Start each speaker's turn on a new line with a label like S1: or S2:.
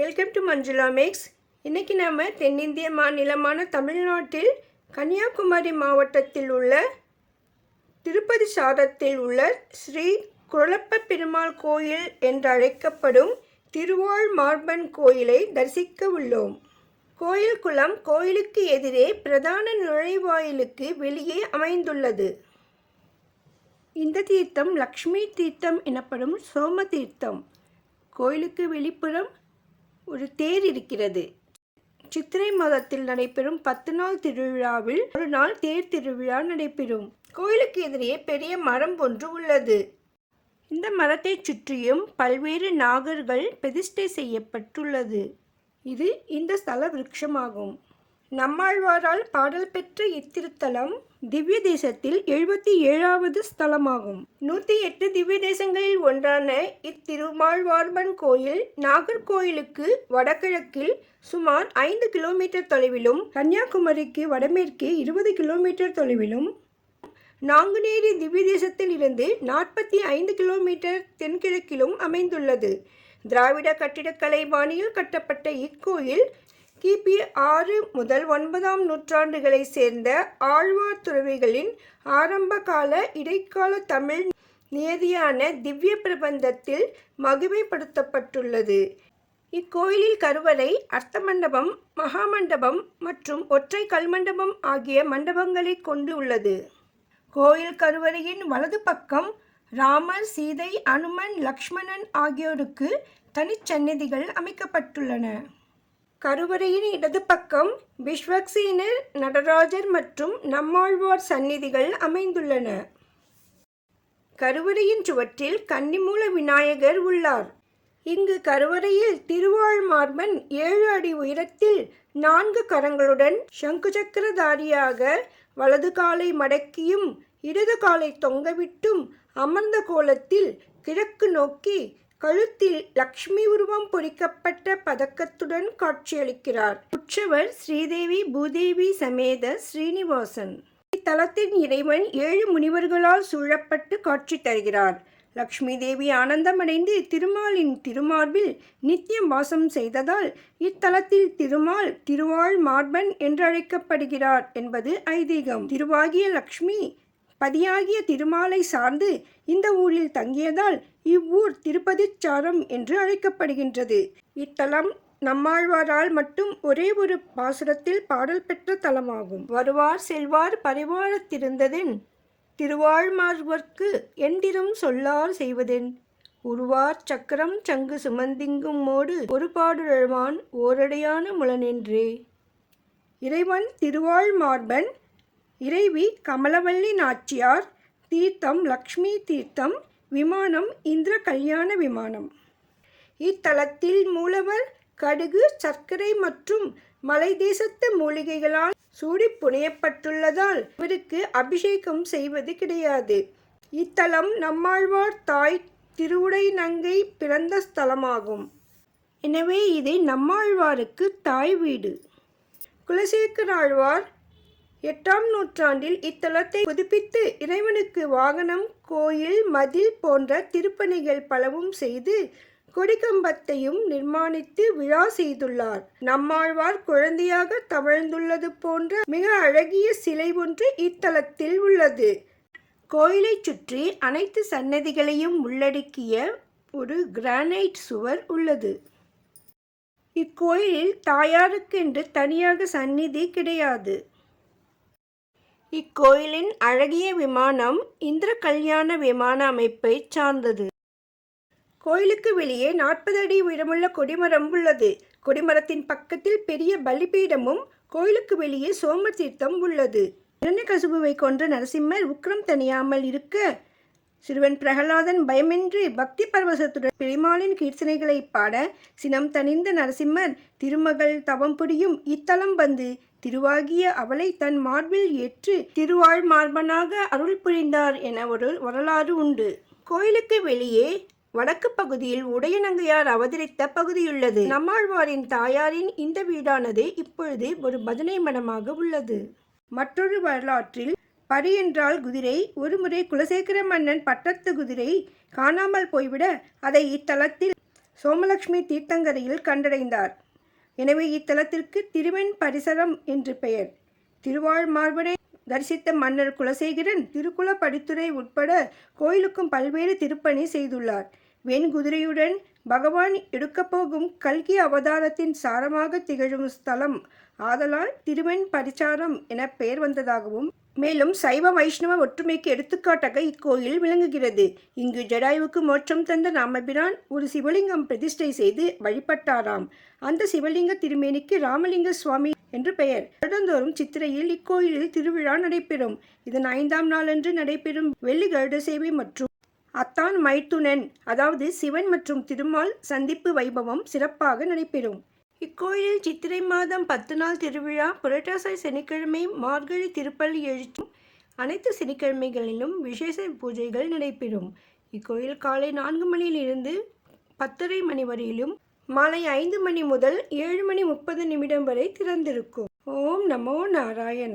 S1: Welcome to Manjula maths இன்றைக்கி நம்ம தென்னிந்திய மாநிலமான தமிழ்நாட்டில் கன்னியாகுமரி மாவட்டத்தில் உள்ள திருப்பதி சாரத்தில் உள்ள ஸ்ரீ குழப்ப பெருமாள் கோயில் என்றழைக்கப்படும் திருவாள் மார்பன் கோயிலை தரிசிக்க உள்ளோம். கோயில் குளம் கோயிலுக்கு எதிரே பிரதான நுழைவாயிலுக்கு வெளியே அமைந்துள்ளது. இந்த தீர்த்தம் லக்ஷ்மி தீர்த்தம் எனப்படும் சோம தீர்த்தம். கோயிலுக்கு வெளிப்புறம் ஒரு தேர் இருக்கிறது. சித்திரை மாதத்தில் நடைபெறும் பத்து நாள் திருவிழாவில் ஒரு நாள் தேர் திருவிழா நடைபெறும். கோயிலுக்கு எதிரே பெரிய மரம் ஒன்று உள்ளது. இந்த மரத்தை சுற்றியும் பல்வேறு நாகர்கள் பிரதிஷ்டை செய்யப்பட்டுள்ளது. இது இந்த ஸ்தல விருட்சமாகும். நம்மாழ்வாரால் பாடல் பெற்ற இத்திருத்தலம் திவ்ய தேசத்தில் எழுபத்தி ஏழாவது ஸ்தலமாகும். நூற்றி எட்டு திவ்ய தேசங்களில் ஒன்றான இத்திருமாழ்வார்பன் கோயில் நாகர்கோயிலுக்கு வடகிழக்கில் சுமார் ஐந்து கிலோமீட்டர் தொலைவிலும் கன்னியாகுமரிக்கு வடமேற்கே இருபது கிலோமீட்டர் தொலைவிலும் நாங்குநேரி திவ்ய தேசத்தில் இருந்து நாற்பத்தி ஐந்து கிலோமீட்டர் தென்கிழக்கிலும் அமைந்துள்ளது. திராவிட கட்டிடக்கலை பாணியில் கட்டப்பட்ட இக்கோயில் கிபி ஆறு முதல் ஒன்பதாம் நூற்றாண்டுகளை சேர்ந்த ஆழ்வார் துறவிகளின் ஆரம்பகால இடைக்கால தமிழ் நியதியான திவ்ய பிரபந்தத்தில் மகிமைப்படுத்தப்பட்டுள்ளது. இக்கோயிலில் கருவறை அர்த்த மண்டபம் மகாமண்டபம் மற்றும் ஒற்றை கல்மண்டபம் ஆகிய மண்டபங்களை கொண்டு உள்ளது கோயில் கருவறையின் வலது பக்கம் ராமர் சீதை அனுமன் லக்ஷ்மணன் ஆகியோருக்கு தனிச்சன்னதிகள் அமைக்கப்பட்டுள்ளன. கருவறையின் இடது பக்கம் பிஷ்வக்சீனர் நடராஜர் மற்றும் நம்மாழ்வார் சந்நிதிகள் அமைந்துள்ளன. கருவறையின் சுவற்றில் கன்னிமூல விநாயகர் உள்ளார். இங்கு கருவறையில் திருவாழ்மார்பன் ஏழு அடி உயரத்தில் நான்கு கரங்களுடன் சங்குசக்கரதாரியாக வலது காலை மடக்கியும் இடது காலை தொங்கவிட்டும் அமர்ந்த கோலத்தில் கிழக்கு நோக்கி கழுத்தில் லக்ஷ்மி உருவம் பொறிக்கப்பட்ட பதக்கத்துடன் காட்சியளிக்கிறார். உற்சவர் ஸ்ரீதேவி பூதேவி சமேத ஸ்ரீனிவாசன். இத்தலத்தின் இறைவன் ஏழு முனிவர்களால் சூழப்பட்டு காட்சி தருகிறார். லக்ஷ்மி தேவி ஆனந்தமடைந்து திருமாலின் திருமார்பில் நித்தியம் வாசம் செய்ததால் இத்தலத்தில் திருமால் திருவாள் மார்பன் என்றழைக்கப்படுகிறார் என்பது ஐதீகம். திருவாகிய லக்ஷ்மி பதியாகிய திருமாலை சார்ந்து இந்த ஊரில் தங்கியதால் இவ்வூர் திருப்பதிச்சாரம் என்று அழைக்கப்படுகின்றது. இத்தலம் நம்மாழ்வாரால் மட்டும் ஒரே ஒரு பாசுரத்தில் பாடல் பெற்ற தலமாகும். வருவார் செல்வார் பரிவாரத்திருந்ததென் திருவாழ்மார்வர்க்கு என்றிரும் சொல்லார் செய்வதென். உருவார் சக்கரம் சங்கு சுமந்திங்கும் மோடு ஒரு பாடுழவான் ஓரடையான முலனென்றே இறைவன் திருவாழ்மார்பன் இறைவி கமலவல்லி நாச்சியார் தீர்த்தம் லக்ஷ்மி தீர்த்தம் விமானம் இந்திர கல்யாண விமானம். இத்தலத்தில் மூலவர் கடுகு சர்க்கரை மற்றும் மலை தேசத்து மூலிகைகளால் சூடி புனையப்பட்டுள்ளதால் இவருக்கு அபிஷேகம் செய்வது கிடையாது. இத்தலம் நம்மாழ்வார் தாய் திருவுடை நங்கை பிறந்த ஸ்தலமாகும். எனவே இது நம்மாழ்வாருக்கு தாய் வீடு. குலசேகர் ஆழ்வார் எட்டாம் நூற்றாண்டில் இத்தலத்தை புதுப்பித்து இறைவனுக்கு வாகனம் கோயில் மதில் போன்ற திருப்பணிகள் பலவும் செய்து கொடிக்கம்பத்தையும் நிர்மாணித்து விழா செய்துள்ளார். நம்மாழ்வார் குழந்தையாக தவழ்ந்துள்ளது போன்ற மிக அழகிய சிலை ஒன்று இத்தலத்தில் உள்ளது. கோயிலை சுற்றி அனைத்து சன்னதிகளையும் உள்ளடக்கிய ஒரு கிரானைட் சுவர் உள்ளது. இக்கோயிலில் தாயாருக்கென்று தனியாக சந்நிதி கிடையாது. இக்கோயிலின் அழகிய விமானம் இந்திர கல்யாண விமான அமைப்பை சார்ந்தது. கோயிலுக்கு வெளியே நாற்பது அடி உயரமுள்ள கொடிமரம் உள்ளது. கொடிமரத்தின் பக்கத்தில் பெரிய பலிபீடமும் கோயிலுக்கு வெளியே சோமர் தீர்த்தம் உள்ளது இரண்யகசுபுவை கொன்ற நரசிம்மர் உக்ரம் தணியாமல் இருக்க சிறுவன் பிரகலாதன் பயமின்றி பக்தி பரவசத்துடன் பெருமாளின் கீர்த்தனைகளை பாட சினம் தணிந்த நரசிம்மர் திருமகள் தவம் புரியும் இத்தலம் வந்து திருவாகிய அவளை தன் மார்பில் ஏற்று திருவாழ் மார்பனாக அருள் புரிந்தார் என ஒரு வரலாறு உண்டு. கோயிலுக்கு வெளியே வடக்கு பகுதியில் உடையநங்கையார் அவதரித்த பகுதியுள்ளது. நம்மாழ்வாரின் தாயாரின் இந்த வீடானது இப்பொழுது ஒரு பஜனை மடமாக உள்ளது. மற்றொரு வரலாற்றில் பரி என்றால் குதிரை ஒருமுறை குலசேகர மன்னன் பட்டத்து குதிரை காணாமல் போய்விட அதை இத்தலத்தில் சோமலட்சுமி தீர்த்தங்கரையில் கண்டடைந்தார். எனவே இத்தலத்திற்கு திருவெண் பரிசரம் என்று பெயர். திருவாழ்மார்பனை தரிசித்த மன்னர் குலசேகரன் திருக்குல படித்துறை உட்பட கோயிலுக்கும் பல்வேறு திருப்பணி செய்துள்ளார். வெண்குதிரையுடன் பகவான் எடுக்கப் போகும் கல்கி அவதாரத்தின் சாரமாக திகழும் ஸ்தலம் ஆதலால் திருவெண் பரிசாரம் என பெயர் வந்ததாகவும் மேலும் சைவ வைஷ்ணவ ஒற்றுமைக்கு எடுத்துக்காட்டாக இக்கோயில் விளங்குகிறது. இங்கு ஜடாயுவுக்கு மோட்சம் தந்த ராமபிரான் ஒரு சிவலிங்கம் பிரதிஷ்டை செய்து வழிபட்டாராம். அந்த சிவலிங்க திருமேனிக்கு ராமலிங்க சுவாமி என்று பெயர். வருடந்தோறும் சித்திரையில் இக்கோயிலில் திருவிழா நடைபெறும். இதன் ஐந்தாம் நாளன்று நடைபெறும் வெள்ளி கருட சேவை மற்றும் அத்தான் மைத்துனன் அதாவது சிவன் மற்றும் திருமால் சந்திப்பு வைபவம் சிறப்பாக நடைபெறும். இக்கோயிலில் சித்திரை மாதம் பத்து நாள் திருவிழா புரட்டாசி சனிக்கிழமை மார்கழி திருப்பள்ளி எழுச்சும் அனைத்து சனிக்கிழமைகளிலும் விசேஷ பூஜைகள் நடைபெறும். இக்கோயில் காலை நான்கு மணியிலிருந்து பத்தரை மணி வரையிலும் மாலை ஐந்து மணி முதல் ஏழு மணி முப்பது நிமிடம் வரை திறந்திருக்கும். ஓம் நமோ நாராயண